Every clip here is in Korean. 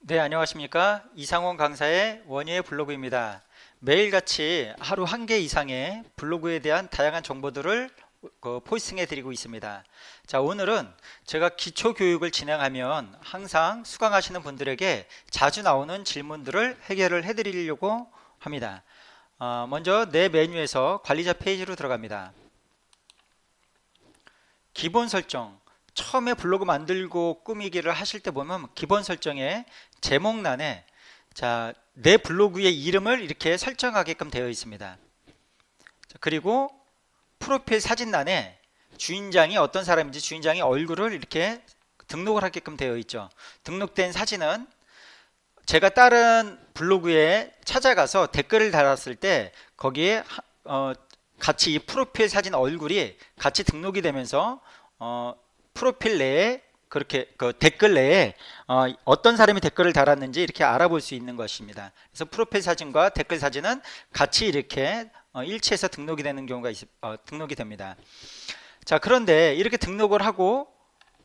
네, 안녕하십니까. 이상원 강사의 원예의 블로그입니다. 매일같이 하루 한 개 이상의 블로그에 대한 다양한 정보들을 그 포스팅해 드리고 있습니다. 자, 오늘은 제가 기초 교육을 진행하면 항상 수강하시는 분들에게 자주 나오는 질문들을 해결을 해 드리려고 합니다. 어, 먼저 내 메뉴에서 관리자 페이지로 들어갑니다. 기본 설정. 처음에 블로그 만들고 꾸미기를 하실 때 보면 기본 설정에 제목란에 자, 내 블로그의 이름을 이렇게 설정하게끔 되어 있습니다. 자, 그리고 프로필 사진란에 주인장이 어떤 사람인지 주인장의 얼굴을 이렇게 등록을 하게끔 되어 있죠. 등록된 사진은 제가 다른 블로그에 찾아가서 댓글을 달았을 때 거기에 하- 어, 같이 이 프로필 사진 얼굴이 같이 등록이 되면서 어, 프로필 내에 그렇게 그 댓글 내에 어, 어떤 사람이 댓글을 달았는지 이렇게 알아볼 수 있는 것입니다. 그래서 프로필 사진과 댓글 사진은 같이 이렇게 어, 일치해서 등록이 되는 경우가 있, 어, 등록이 됩니다. 자 그런데 이렇게 등록을 하고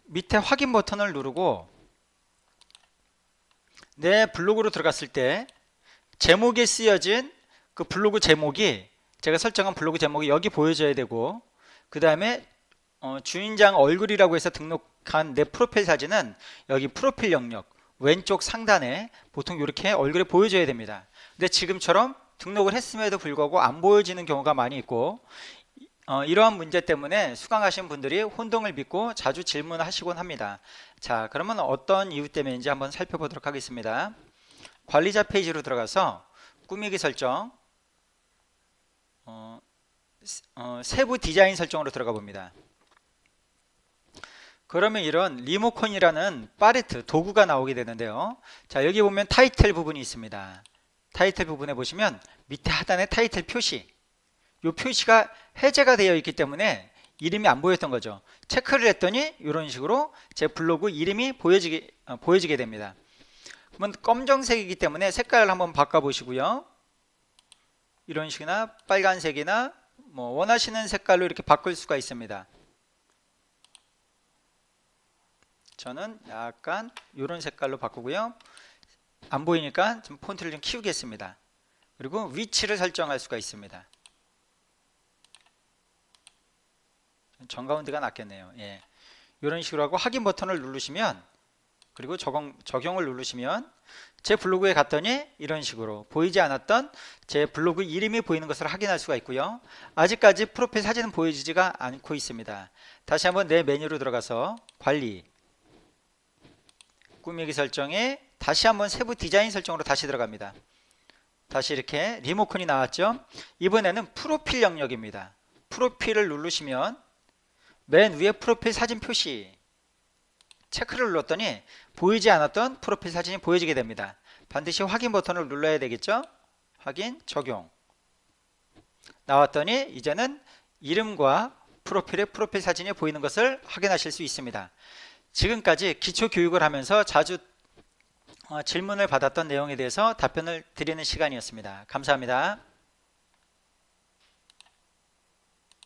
밑에 확인 버튼을 누르고 내 블로그로 들어갔을 때 제목에 쓰여진 그 블로그 제목이 제가 설정한 블로그 제목이 여기 보여져야 되고 그 다음에 어, 주인장 얼굴이라고 해서 등록한 내 프로필 사진은 여기 프로필 영역 왼쪽 상단에 보통 이렇게 얼굴이 보여져야 됩니다. 근데 지금처럼 등록을 했음에도 불구하고 안 보여지는 경우가 많이 있고 어, 이러한 문제 때문에 수강하신 분들이 혼동을 빚고 자주 질문하시곤 합니다. 자, 그러면 어떤 이유 때문인지 한번 살펴보도록 하겠습니다. 관리자 페이지로 들어가서 꾸미기 설정, 어, 스- 어, 세부 디자인 설정으로 들어가 봅니다. 그러면 이런 리모컨이라는 팔레트 도구가 나오게 되는데요. 자, 여기 보면 타이틀 부분이 있습니다. 타이틀 부분에 보시면 밑에 하단에 타이틀 표시. 이 표시가 해제가 되어 있기 때문에 이름이 안 보였던 거죠. 체크를 했더니 이런 식으로 제 블로그 이름이 보여지게 어, 보여지게 됩니다. 그러면 검정색이기 때문에 색깔을 한번 바꿔 보시고요. 이런 식이나 빨간색이나 뭐 원하시는 색깔로 이렇게 바꿀 수가 있습니다. 저는 약간 이런 색깔로 바꾸고요. 안 보이니까 좀 폰트를 좀 키우겠습니다. 그리고 위치를 설정할 수가 있습니다. 정가운데가 낫겠네요. 예. 이런 식으로 하고 확인 버튼을 누르시면 그리고 적용, 적용을 누르시면 제 블로그에 갔더니 이런 식으로 보이지 않았던 제 블로그 이름이 보이는 것을 확인할 수가 있고요. 아직까지 프로필 사진은 보여지지가 않고 있습니다. 다시 한번 내 메뉴로 들어가서 관리 꾸미기 설정에 다시 한번 세부 디자인 설정으로 다시 들어갑니다. 다시 이렇게 리모컨이 나왔죠. 이번에는 프로필 영역입니다. 프로필을 누르시면 맨 위에 프로필 사진 표시 체크를 눌렀더니 보이지 않았던 프로필 사진이 보여지게 됩니다. 반드시 확인 버튼을 눌러야 되겠죠? 확인, 적용. 나왔더니 이제는 이름과 프로필의 프로필 사진이 보이는 것을 확인하실 수 있습니다. 지금까지 기초 교육을 하면서 자주 어, 질문을 받았던 내용에 대해서 답변을 드리는 시간이었습니다. 감사합니다.